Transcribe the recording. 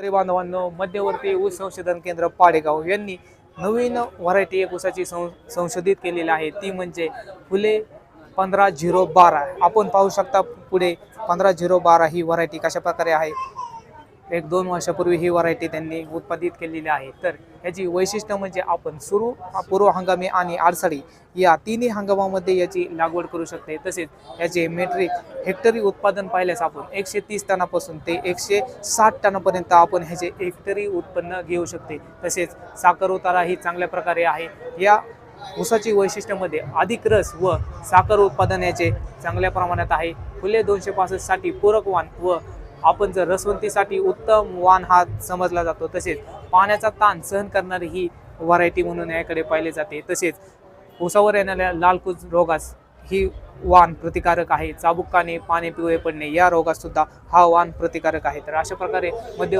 शेतकरी बांधवांनो मध्यवर्ती ऊस संशोधन केंद्र पाडेगाव यांनी नवीन व्हरायटी एक ऊसाची सं संशोधित केलेली आहे. ती म्हणजे फुले पंधरा झिरो बारा. आपण पाहू शकता पुढे पंधरा झिरो बारा ही व्हरायटी कशा प्रकारे आहे? एक दोन वर्षापूर्वी ही व्हरायटी त्यांनी उत्पादित केलेली आहे. तर ह्याची वैशिष्ट्य म्हणजे आपण सुरू पूर्व हंगामी आणि आडसाळी या तिन्ही हंगामामध्ये याची लागवड करू शकते. तसेच याचे मेट्रिक हेक्टरी उत्पादन पाहिल्यास आपण एकशे तीस टनापासून ते एकशे साठ टनापर्यंत आपण ह्याचे हेक्टरी उत्पन्न घेऊ शकते. तसेच साखर उतारा ही चांगल्या प्रकारे आहे. या ऊसाची वैशिष्ट्यामध्ये अधिक रस व साखर उत्पादन याचे चांगल्या प्रमाणात आहे. फुले दोनशे पासष्टसाठी पूरक वाण व आपण जर रसवंतीसाठी उत्तम वाण हा समजला जातो तसेच पाण्याचा ताण सहन करणारी ही व्हरायटी म्हणून याकडे पाहिले जाते. तसेच उसावर येणाऱ्या लालकुज रोगास ही वाण प्रतिकारक आहे. चाबुकाने पाणी पिवळे पडणे या रोगास सुद्धा हा वाण प्रतिकारक आहे. तर अशा प्रकारे मध्य